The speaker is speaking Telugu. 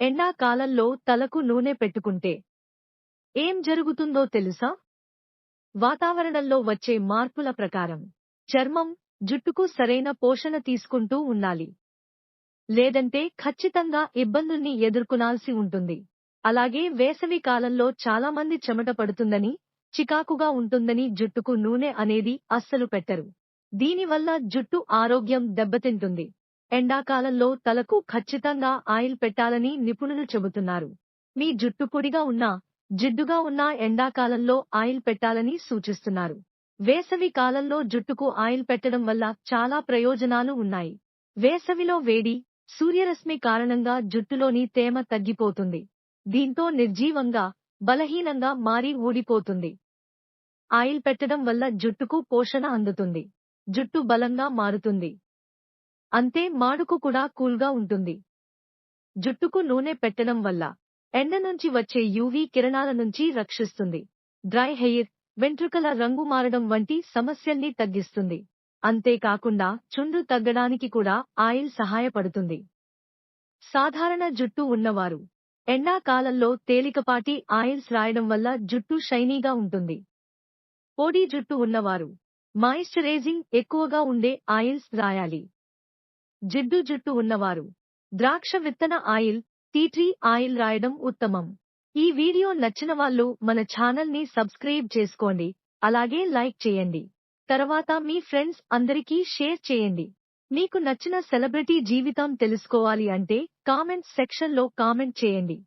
ఎండాకాలంలో తలకు నూనె పెట్టుకుంటే ఏం జరుగుతుందో తెలుసా? వాతావరణంలో వచ్చే మార్పుల ప్రకారం చర్మం జుట్టుకు సరైన పోషణ తీసుకుంటూ ఉండాలి. లేదంటే ఖచ్చితంగా ఇబ్బందుల్ని ఎదుర్కొనాల్సి ఉంటుంది. అలాగే వేసవి కాలంలో చాలా మంది చెమట పడుతుందని చికాకుగా ఉంటుందని జుట్టుకు నూనె అనేది అస్సలు పెట్టరు. దీనివల్ల జుట్టు ఆరోగ్యం దెబ్బతింటుంది. ఎండాకాలంలో తలకు ఖచ్చితంగా ఆయిల్ పెట్టాలని నిపుణులు చెబుతున్నారు. మీ జుట్టు పొడిగా ఉన్నా జిడ్డుగా ఉన్నా ఎండాకాలంలో ఆయిల్ పెట్టాలని సూచిస్తున్నారు. వేసవి కాలంలో జుట్టుకు ఆయిల్ పెట్టడం వల్ల చాలా ప్రయోజనాలు ఉన్నాయి. వేసవిలో వేడి సూర్యరశ్మి కారణంగా జుట్టులోని తేమ తగ్గిపోతుంది. దీంతో నిర్జీవంగా బలహీనంగా మారి ఊడిపోతుంది. ఆయిల్ పెట్టడం వల్ల జుట్టుకు పోషణ అందుతుంది. జుట్టు బలంగా మారుతుంది. అంతే మాడుకు కూడా కూల్గా ఉంటుంది. జుట్టుకు నూనె పెట్టడం వల్ల ఎండ నుంచి వచ్చే యూవీ కిరణాల నుంచి రక్షిస్తుంది. డ్రై హెయిర్ వెంట్రుకల రంగు మారడం వంటి సమస్యల్ని తగ్గిస్తుంది. అంతేకాకుండా చుండ్రు తగ్గడానికి కూడా ఆయిల్ సహాయపడుతుంది. సాధారణ జుట్టు ఉన్నవారు ఎండాకాలంలో తేలికపాటి ఆయిల్స్ రాయడం వల్ల జుట్టు షైనీగా ఉంటుంది. పొడి జుట్టు ఉన్నవారు మాయిశ్చరైజింగ్ ఎక్కువగా ఉండే ఆయిల్స్ రాయాలి. జిడ్డు జుట్టు ఉన్నవారు. ద్రాక్ష విత్తన ఆయిల్ టీట్రీ ఆయిల్ రాయడం ఉత్తమం. ఈ వీడియో నచ్చిన వాళ్ళు మన ఛానల్ని సబ్స్క్రైబ్ చేసుకోండి. అలాగే లైక్ చేయండి. తర్వాత మీ ఫ్రెండ్స్ అందరికీ షేర్ చేయండి. మీకు నచ్చిన సెలబ్రిటీ జీవితం తెలుసుకోవాలి అంటే కామెంట్ సెక్షన్లో కామెంట్ చేయండి.